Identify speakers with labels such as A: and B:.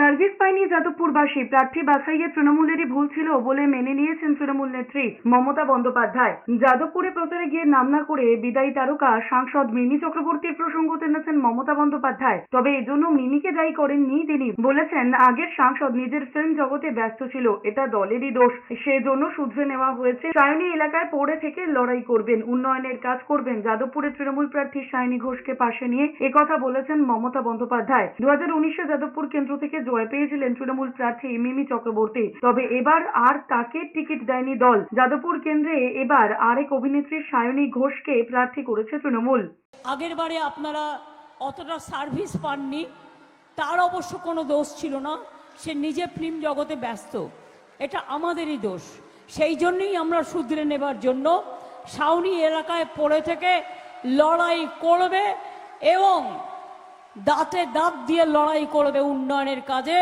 A: Service পায়নি যাদবপুরবাসী প্রার্থী বাছাইয়ে তৃণমূলেরই ভুল ছিল বলে মেনে নিয়েছেন তৃণমূল নেত্রী মমতা বন্দ্যোপাধ্যায়। যাদবপুরে প্রচারে গিয়ে নাম না করে বিদায়ী তারকা সাংসদ মিমি চক্রবর্তীর প্রসঙ্গ মমতা বন্দ্যোপাধ্যায়। তবে এজন্য মিমিকে দায়ী করেননি তিনি। বলেছেন, আগের সাংসদ নিজের ফিল্ম জগতে ব্যস্ত ছিল, এটা দলেরই দোষ। সেজন্য শুধরে নেওয়া হয়েছে, সায়নী এলাকায় পড়ে থেকে লড়াই করবেন, উন্নয়নের কাজ করবেন। যাদবপুরে তৃণমূল প্রার্থী সায়নী ঘোষকে পাশে নিয়ে একথা বলেছেন মমতা বন্দ্যোপাধ্যায়। দু হাজার উনিশে যাদবপুর কেন্দ্র থেকে জয় পেয়েছিলেন তৃণমূল প্রার্থী মিমি চক্রবর্তী। তবে এবার আর তাকে টিকিট দেয়নি দল। যাদবপুর কেন্দ্রে এবার আরেক অভিনেত্রী সায়নী ঘোষকে প্রার্থী করেছে তৃণমূল।
B: আগের বারে আপনারা অতটা সার্ভিস পাননি। তার অবশ্য কোনো দোষ ছিল না, সে নিজে ফিল্ম জগতে ব্যস্ত। এটা আমাদেরই দোষ। সেই জন্যই আমরা শুধরে নেবার জন্য সাউনি এলাকায় পড়ে থেকে লড়াই করবে এবং দাঁতে দাঁত দিয়ে লড়াই করবে উন্নয়নের কাজে।